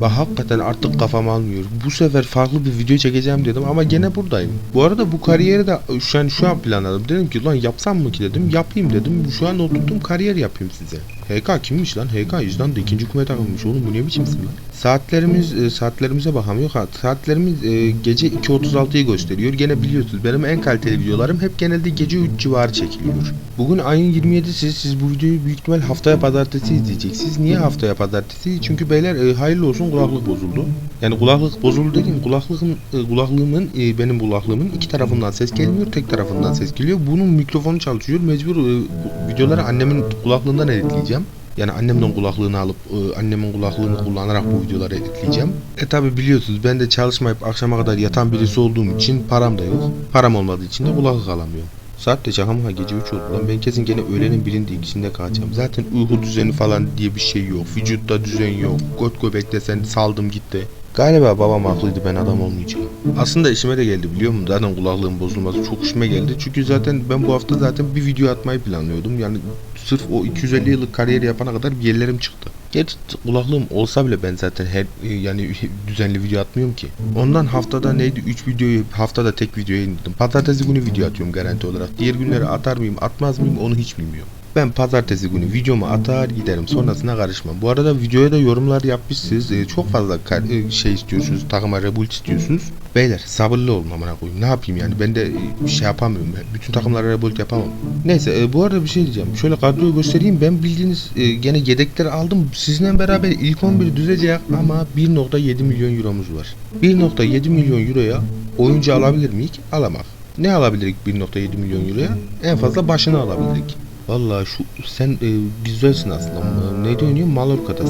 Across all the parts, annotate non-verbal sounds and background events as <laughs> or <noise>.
Ve hakikaten artık kafam almıyor. Bu sefer farklı bir video çekeceğim dedim ama gene buradayım. Bu arada bu kariyeri de şu an şu an planladım. Dedim ki lan yapsam mı ki dedim. Yapayım dedim. Şu an oturdum kariyer yapayım size. HK kimmiş lan? HK İzlanda ikinci kume takılmış. Oğlum bu ne biçim lan? Saatlerimiz e, saatlerimize bakamıyor. Ha, saatlerimiz e, gece 2.36'yı gösteriyor. Gene biliyorsunuz benim en kaliteli videolarım hep genelde gece 3 civarı çekiliyor. Bugün ayın 27'si. Siz bu videoyu büyük ihtimal haftaya pazartesi izleyeceksiniz. Niye haftaya pazartesi? Çünkü beyler e, hayırlı olsun kulaklık bozuldu. Yani kulaklık bozuldu dediğim kulaklığın e, kulaklığımın e, benim kulaklığımın iki tarafından ses gelmiyor, tek tarafından ses geliyor. Bunun mikrofonu çalışıyor. Mecbur e, videoları annemin kulaklığından editleyeceğim. Yani annemden kulaklığını alıp e, annemin kulaklığını kullanarak bu videoları editleyeceğim. E tabi biliyorsunuz ben de çalışmayıp akşama kadar yatan birisi olduğum için param da yok. Param olmadığı için de kulaklık alamıyorum. Saat de çakama gece 3 oldu lan ben kesin gene öğlenin birinde ikisinde kalacağım. Zaten uyku düzeni falan diye bir şey yok. Vücutta düzen yok. Göt göbekte sen saldım gitti. Galiba babam haklıydı ben adam olmayacağım. Aslında işime de geldi biliyor musun? Zaten kulaklığın bozulması çok işime geldi. Çünkü zaten ben bu hafta zaten bir video atmayı planlıyordum. Yani sırf o 250 yıllık kariyeri yapana kadar bir yerlerim çıktı. Gerçi kulaklığım olsa bile ben zaten her yani <laughs> düzenli video atmıyorum ki. Ondan haftada neydi 3 videoyu haftada tek video yayınladım. Pazartesi günü video atıyorum garanti olarak. Diğer günleri atar mıyım atmaz mıyım onu hiç bilmiyorum. Ben pazartesi günü videomu atar giderim sonrasına karışmam. Bu arada videoya da yorumlar yapmışsınız. Ee, çok fazla e, şey istiyorsunuz. Takıma rebuild istiyorsunuz. Beyler sabırlı olun amına koyayım. Ne yapayım yani ben de e, şey yapamıyorum. Bütün takımlara rebuild yapamam. Neyse e, bu arada bir şey diyeceğim. Şöyle kadroyu göstereyim. Ben bildiğiniz e, gene yedekleri aldım. Sizinle beraber ilk 11'i düzeceğim ama 1.7 milyon euromuz var. 1.7 milyon euroya oyuncu alabilir miyiz? Alamak. Ne alabilirik 1.7 milyon euroya? En fazla başını alabilirik. Vallahi şu sen e, güzelsin aslında. Neyde oynuyor? Mallorca'da.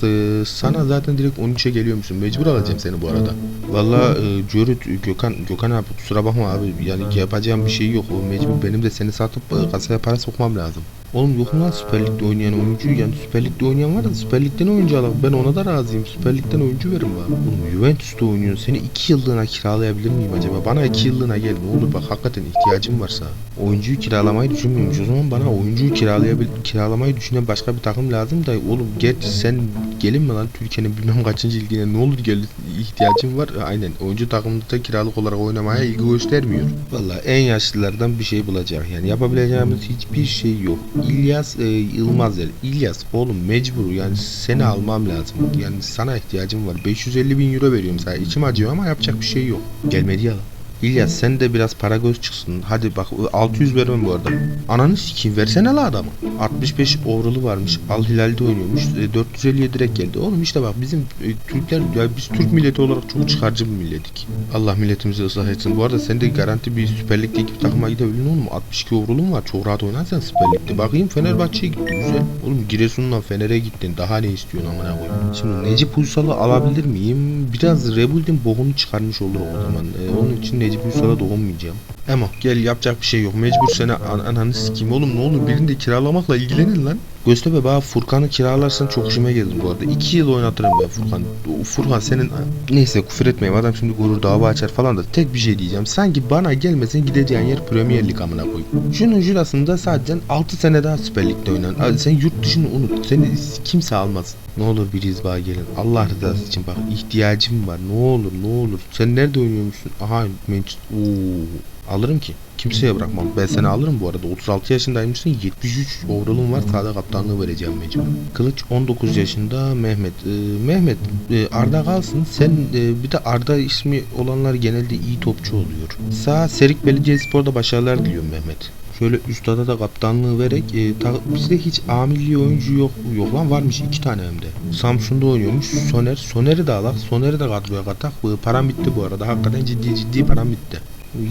S- sana zaten direkt 13'e geliyormuşsun. Mecbur alacağım seni bu arada. Vallahi e, Cörüt, Gökhan, Gökhan abi kusura bakma abi. Yani yapacağım bir şey yok. Mecbur benim de seni satıp e, kasaya para sokmam lazım. Oğlum yok mu lan Süper Lig'de oynayan oyuncu? Yani Süper Lig'de oynayan var da Süper Lig'den oyuncu alalım. Ben ona da razıyım. Süper Lig'den oyuncu verin bana. Oğlum Juventus'ta oynuyorsun. Seni 2 yıllığına kiralayabilir miyim acaba? Bana 2 yıllığına gel. Ne olur bak hakikaten ihtiyacım varsa. Oyuncuyu kiralamayı düşünmüyormuş. O zaman bana oyuncuyu kiralayabil kiralamayı düşünen başka bir takım lazım da oğlum geç sen gelin mi lan Türkiye'nin bilmem kaçıncı ligine ne olur gel ihtiyacım var. Aynen oyuncu takımda kiralık olarak oynamaya ilgi göstermiyor. Vallahi en yaşlılardan bir şey bulacak. Yani yapabileceğimiz hiçbir şey yok. İlyas e, Yılmaz der. İlyas oğlum mecbur yani seni almam lazım. Yani sana ihtiyacım var. 550 bin euro veriyorum sana. İçim acıyor ama yapacak bir şey yok. Gelmedi ya lan. İlyas sen de biraz para göz çıksın. Hadi bak 600 vermem bu arada. Ananı sikeyim versene la adamı. 65 overall'ı varmış. Al Hilal'de oynuyormuş. E, 450'ye direkt geldi. Oğlum işte bak bizim e, Türkler ya biz Türk milleti olarak çok çıkarcı bir milletik. Allah milletimizi ıslah etsin. Bu arada sen de garanti bir Süper Lig'deki bir takıma gidebilirsin oğlum. 62 overall'un var. Çok rahat oynarsan Süper Lig'de. Bakayım Fenerbahçe'ye gitti güzel. Oğlum Giresun'dan Fener'e gittin. Daha ne istiyorsun amına koyayım. Şimdi Necip Uysal'ı alabilir miyim? Biraz Rebuild'in bokunu çıkarmış olur o zaman. E, onun için Necip Uysal'a dokunmayacağım. Ama gel yapacak bir şey yok. Mecbur seni an ananı sikeyim oğlum ne olur birinde kiralamakla ilgilenin lan. Göztepe bana Furkan'ı kiralarsan çok hoşuma gelir bu arada. 2 yıl oynatırım ben Furkan. Furkan senin neyse küfür etmeyeyim adam şimdi gurur dava açar falan da tek bir şey diyeceğim. Sanki bana gelmesin gideceğin yer Premier Lig amına koy. Şunun jurasında sadece 6 sene daha Süper Lig'de oynan. Sen yurt dışını unut. Seni kimse almaz. Ne olur bir izbağa gelin. Allah rızası için bak ihtiyacım var. Ne olur ne olur. Sen nerede oynuyormuşsun? Aha Manchester. Oo. Alırım ki. Kimseye bırakmam. Ben seni alırım bu arada. 36 yaşındaymışsın. 73 overall'un var. Sağda kaptanlığı vereceğim mecbur. Kılıç 19 yaşında. Mehmet. Ee, Mehmet e, Arda kalsın. Sen e, bir de Arda ismi olanlar genelde iyi topçu oluyor. Sağ Serik Belediyespor'da başarılar diliyorum Mehmet. Şöyle üstada da kaptanlığı vererek e, ta- bizde hiç A milli oyuncu yok yok lan varmış iki tane hem de. Samsun'da oynuyormuş Soner. Soner'i de alak. Soner'i de kadroya katak. Bu param bitti bu arada. Hakikaten ciddi ciddi param bitti.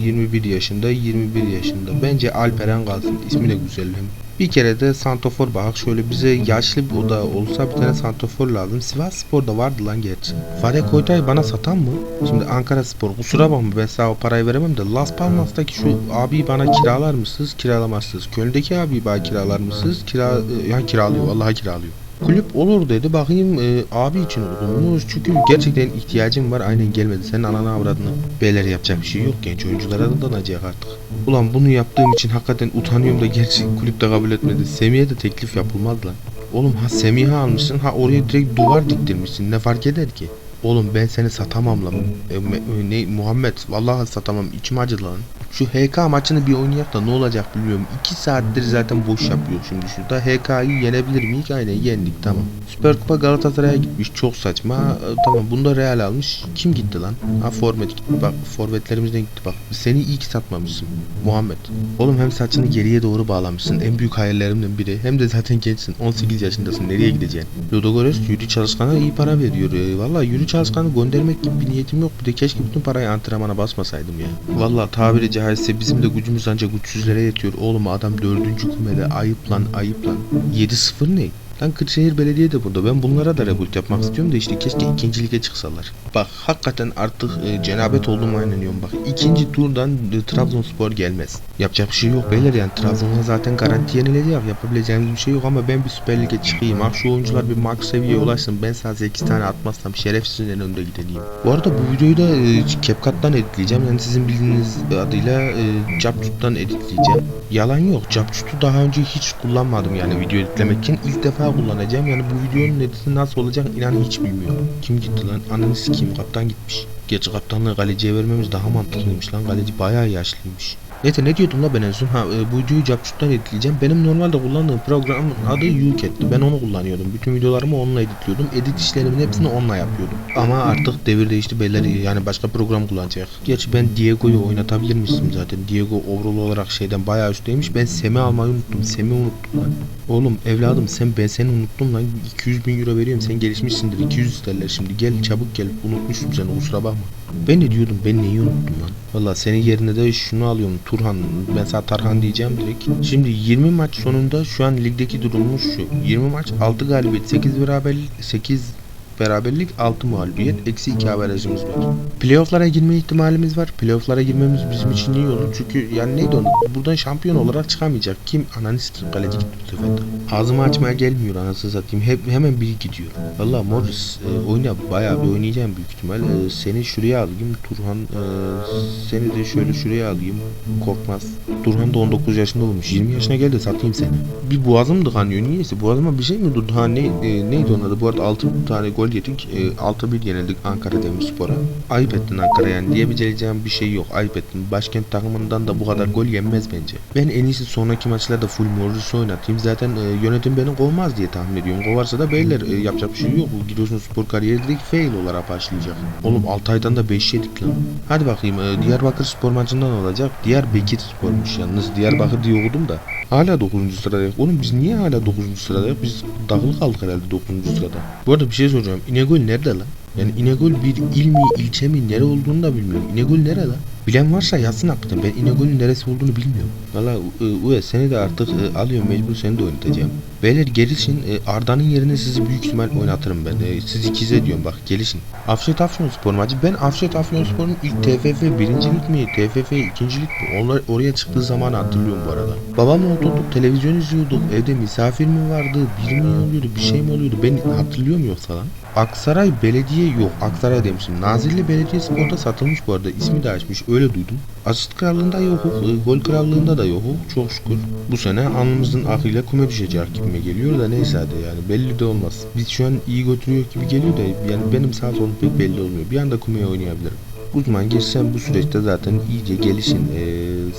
21 yaşında 21 yaşında. Bence Alperen kalsın. İsmi de güzel. Bir kere de Santofor bak şöyle bize yaşlı bir oda olsa bir tane Santofor lazım. Sivas Spor'da vardı lan gerçi. Fare Koytay bana satan mı? Şimdi Ankara Spor kusura bakma ben sana o parayı veremem de Las Palmas'taki şu abi bana kiralar mısınız? Kiralamazsınız. Köln'deki abi bana kiralar mısınız? Kira, e, ya kiralıyor vallahi kiralıyor. Kulüp olur dedi. Bakayım e, abi için olmuş. Çünkü gerçekten ihtiyacım var. Aynen gelmedi. Senin ananı avradını. Beyler yapacak bir şey yok. Genç oyunculara da danacak artık. Ulan bunu yaptığım için hakikaten utanıyorum da gerçi kulüp de kabul etmedi. Semih'e de teklif yapılmaz lan. Oğlum ha Semih'i almışsın ha oraya direkt duvar diktirmişsin ne fark eder ki? Oğlum ben seni satamam lan. E, me- ne Muhammed vallahi satamam içim acıdı lan. Şu HK maçını bir oynayak da ne olacak bilmiyorum. 2 saattir zaten boş yapıyor şimdi şurada. HK'yı yenebilir miyiz? Aynen yendik tamam. Süper Kupa Galatasaray'a gitmiş çok saçma. E, tamam bunda Real almış. Kim gitti lan? Ha forvet gitti bak forvetlerimizden gitti bak. Seni iyi ki satmamışsın Muhammed. Oğlum hem saçını geriye doğru bağlamışsın. En büyük hayallerimden biri. Hem de zaten gençsin. 18 yaşındasın. Nereye gideceksin? Ludogorets Yuri Çalışkan'a iyi para veriyor. E, Valla Yuri Çalışkan'ı göndermek gibi bir niyetim yok. Bir de keşke bütün parayı antrenmana basmasaydım ya. Valla tabiri caizse bizim de gücümüz ancak güçsüzlere yetiyor. Oğlum adam dördüncü kumede ayıp lan ayıp lan. 7-0 ne? Lan Kırşehir Belediye de burada. Ben bunlara da revolt yapmak istiyorum da işte keşke ikinci lige çıksalar. Bak hakikaten artık e, cenabet olduğuma inanıyorum. Bak ikinci turdan e, Trabzonspor gelmez. Yapacak bir şey yok beyler yani Trabzon'a zaten garanti yeniledi ya. Yapabileceğimiz bir şey yok ama ben bir Süper Lig'e çıkayım. Ha şu oyuncular bir max seviyeye ulaşsın. Ben sadece 8 tane atmazsam şerefsizin en önde gideyim. Bu arada bu videoyu da e, CapCut'tan editleyeceğim. Yani sizin bildiğiniz adıyla e, CapCut'tan editleyeceğim. Yalan yok. CapCut'u daha önce hiç kullanmadım yani video editlemek için. ilk defa kullanacağım. Yani bu videonun editi nasıl olacak inan hiç bilmiyorum. Kim gitti lan? Ananı sikeyim kaptan gitmiş. Gerçi kaptanlığı kaleciye vermemiz daha mantıklıymış lan. Kaleci bayağı yaşlıymış. Neyse ne diyordum la ben en son? Ha e, bu videoyu CapCut'tan editleyeceğim. Benim normalde kullandığım programın adı YouCat'ti. Ben onu kullanıyordum. Bütün videolarımı onunla editliyordum. Edit işlerimin hepsini onunla yapıyordum. Ama artık devir değişti beyler. Yani başka program kullanacak. Gerçi ben Diego'yu oynatabilirmişim zaten. Diego overall olarak şeyden bayağı üstteymiş. Ben Sem'i almayı unuttum. Sem'i unuttum lan. Oğlum evladım sen ben seni unuttum lan. 200 bin euro veriyorum. Sen gelişmişsindir. 200 isterler şimdi. Gel çabuk gel. Unutmuşum seni kusura bakma. Ben ne diyordum? Ben neyi unuttum lan? Valla senin yerine de şunu alıyorum. Turhan. Sana Tarhan diyeceğim direkt. Şimdi 20 maç sonunda şu an ligdeki durumumuz şu. 20 maç 6 galibiyet 8 beraberlik 8 beraberlik 6 mağlubiyet eksi 2 averajımız var. Playoff'lara girme ihtimalimiz var. Playoff'lara girmemiz bizim için iyi olur. Çünkü yani neydi onu? Buradan şampiyon olarak çıkamayacak. Kim? Ananı sikeyim kaleci gitti bu sefer de. Ağzımı açmaya gelmiyor anasını satayım. Hep, hemen biri gidiyor. Valla Morris e, oyna bayağı bir oynayacağım büyük ihtimal. E, seni şuraya alayım. Turhan e, seni de şöyle şuraya alayım. Korkmaz. Turhan da 19 yaşında olmuş. 20 yaşına geldi satayım seni. Bir boğazım tıkanıyor. Niyeyse boğazıma bir şey mi durdu? Ha ne, e, neydi onun? Bu arada 6 tane gol yedik. E, 6-1 yenildik Ankara Demirspor'a. Ayıp ettin Ankara yani diyebileceğim bir şey yok. Ayıp ettin. Başkent takımından da bu kadar gol yenmez bence. Ben en iyisi sonraki maçlarda full Morris'i oynatayım. Zaten e, yönetim beni kovmaz diye tahmin ediyorum. Kovarsa da beyler e, yapacak bir şey yok. Giresun spor kariyeri direkt fail olarak başlayacak. Oğlum 6 aydan da 5 yedik lan. Hadi bakayım e, Diyarbakır spor maçından olacak. Diyarbakır spormuş yalnız. Diyarbakır diye okudum da. Hala 9. sıradayız. Oğlum biz niye hala 9. sıradayız? Biz dağılı kaldık herhalde 9. sırada. Bu arada bir şey soracağım. İnegöl nerede lan? Yani İnegöl bir il mi, ilçe mi, nere olduğunu da bilmiyorum. İnegöl nere lan? Bilen varsa yazsın hakikaten. Ben İnegöl'ün neresi olduğunu bilmiyorum. Valla Uwe seni de artık e, alıyorum mecbur seni de oynatacağım. Beyler gelişin. E, Arda'nın yerine sizi büyük ihtimal oynatırım ben. E, siz ikize diyorum bak gelişin. Afşet Afyonspor maçı. Ben Afşet Afyonspor'un ilk TFF birincilik mi, TFF ikincilik mi? Onlar oraya çıktığı zaman hatırlıyorum bu arada. Babamla oturduk, televizyon izliyorduk. Evde misafir mi vardı, bir mi oluyordu, bir şey mi oluyordu? Ben hatırlıyor muyum yoksa lan? Aksaray Belediye yok. Aksaray demişim. Nazilli Belediye Spor'da satılmış bu arada. İsmi de açmış. Öyle duydum. Asist krallığında yok. e, Gol krallığında da yok. Çok şükür. Bu sene alnımızın akıyla kume düşecek gibime geliyor da neyse hadi yani. Belli de olmaz. Biz şu an iyi götürüyor gibi geliyor da yani benim sağ solum pek belli olmuyor. Bir anda kumeye oynayabilirim. Uzman geç bu süreçte zaten iyice gelişin. Ee,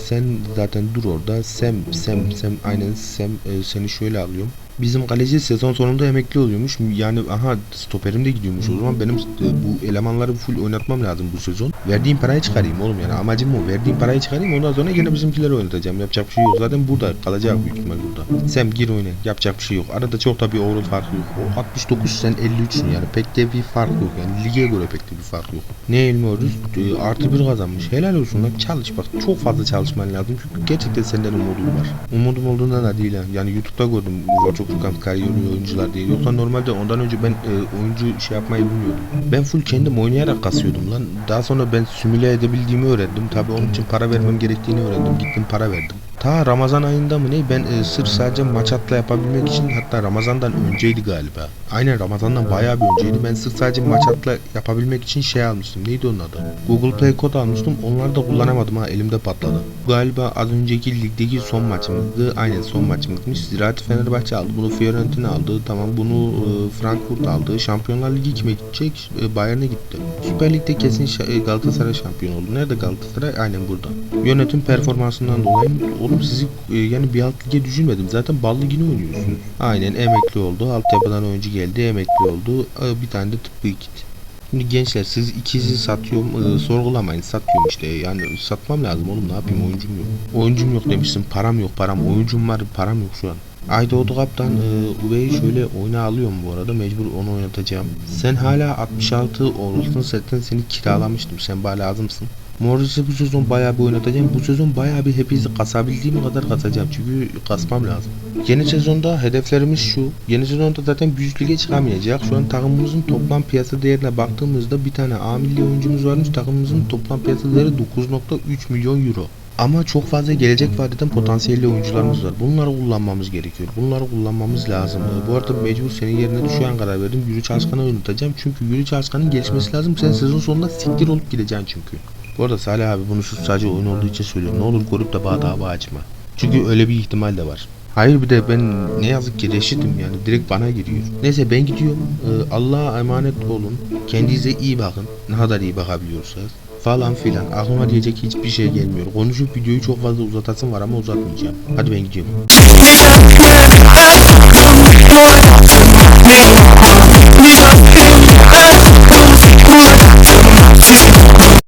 sen zaten dur orada. Sem, Sem, Sem aynen Sem e, seni şöyle alıyorum. Bizim kaleci sezon sonunda emekli oluyormuş. Yani aha stoperim de gidiyormuş. O zaman benim e, bu elemanları full oynatmam lazım bu sezon. Verdiğim parayı çıkarayım oğlum yani amacım o. Verdiğim parayı çıkarayım ondan sonra yine bizimkileri oynatacağım. Yapacak bir şey yok. Zaten burada kalacak büyük ihtimal burada. Sem gir oyna. Yapacak bir şey yok. Arada çok da bir overall farkı yok. O 69 sen 53'sün yani. Pek de bir fark yok. Yani lige göre pek de bir fark yok. Ne elmiyoruz? E, artı bir kazanmış. Helal olsun lan. Çalış bak. Çok fazla çalışman lazım. Çünkü gerçekten senden umudum var. Umudum olduğundan da değil ha. Yani YouTube'da gördüm. Bu çok Furkan kariyerli oyuncular diye. Yoksa normalde ondan önce ben e, oyuncu şey yapmayı bilmiyordum. Ben full kendim oynayarak kasıyordum lan. Daha sonra ben simüle edebildiğimi öğrendim. Tabi onun için para vermem gerektiğini öğrendim. Gittim para verdim. Ta Ramazan ayında mı ne ben e, sırf sadece maç atla yapabilmek için hatta Ramazan'dan önceydi galiba. Aynen Ramazan'dan bayağı bir önceydi. Ben sırf sadece maç atla yapabilmek için şey almıştım. Neydi onun adı? Google Play kod almıştım. Onları da kullanamadım ha elimde patladı. Galiba az önceki ligdeki son maçımızdı. Aynen son maçımızmış. Ziraat Fenerbahçe aldı. Bunu Fiorentina aldı. Tamam bunu e, Frankfurt aldı. Şampiyonlar Ligi kime gidecek? E, Bayern'e gitti. Süper Lig'de kesin e, Galatasaray şampiyon oldu. Nerede Galatasaray? Aynen burada. Yönetim performansından dolayı oğlum sizi e, yani bir alt lige düşünmedim. Zaten bal ligini oynuyorsunuz. Aynen emekli oldu. Altyapıdan oyuncu geldi. Emekli oldu. E, bir tane de tıbbi git. Şimdi gençler siz ikizi satıyorum e, sorgulamayın satıyorum işte yani satmam lazım oğlum ne yapayım oyuncum yok. Oyuncum yok demişsin param yok param oyuncum var param yok şu an. Ayda Odu Kaptan e, Uve'yi şöyle oyuna alıyorum bu arada mecbur onu oynatacağım. Sen hala 66 olursun zaten seni kiralamıştım sen bana lazımsın. Morris'i bu sezon bayağı bir oynatacağım. Bu sezon bayağı bir hepinizi kasabildiğim kadar kasacağım. Çünkü kasmam lazım. Yeni sezonda hedeflerimiz şu. Yeni sezonda zaten üst lige çıkamayacak. Şu an takımımızın toplam piyasa değerine baktığımızda bir tane A milli oyuncumuz varmış. Takımımızın toplam piyasa değeri 9.3 milyon euro. Ama çok fazla gelecek vadeden potansiyelli oyuncularımız var. Bunları kullanmamız gerekiyor. Bunları kullanmamız lazım. Bu arada mecbur senin yerine an karar verdim. Yürü Çalışkan'ı oynatacağım. Çünkü Yürü Çalışkan'ın gelişmesi lazım. Sen sezon sonunda siktir olup gideceksin çünkü. Bu arada Salih abi bunu şu sadece oyun olduğu için söylüyorum. Ne olur korup da bağ dava açma. Çünkü öyle bir ihtimal de var. Hayır bir de ben ne yazık ki reşitim yani direkt bana giriyor. Neyse ben gidiyorum. Ee, Allah'a emanet olun. Kendinize iyi bakın. Ne kadar iyi bakabiliyorsanız falan filan. Aklıma diyecek hiçbir şey gelmiyor. Konuşup videoyu çok fazla uzatasım var ama uzatmayacağım. Hadi ben gidiyorum.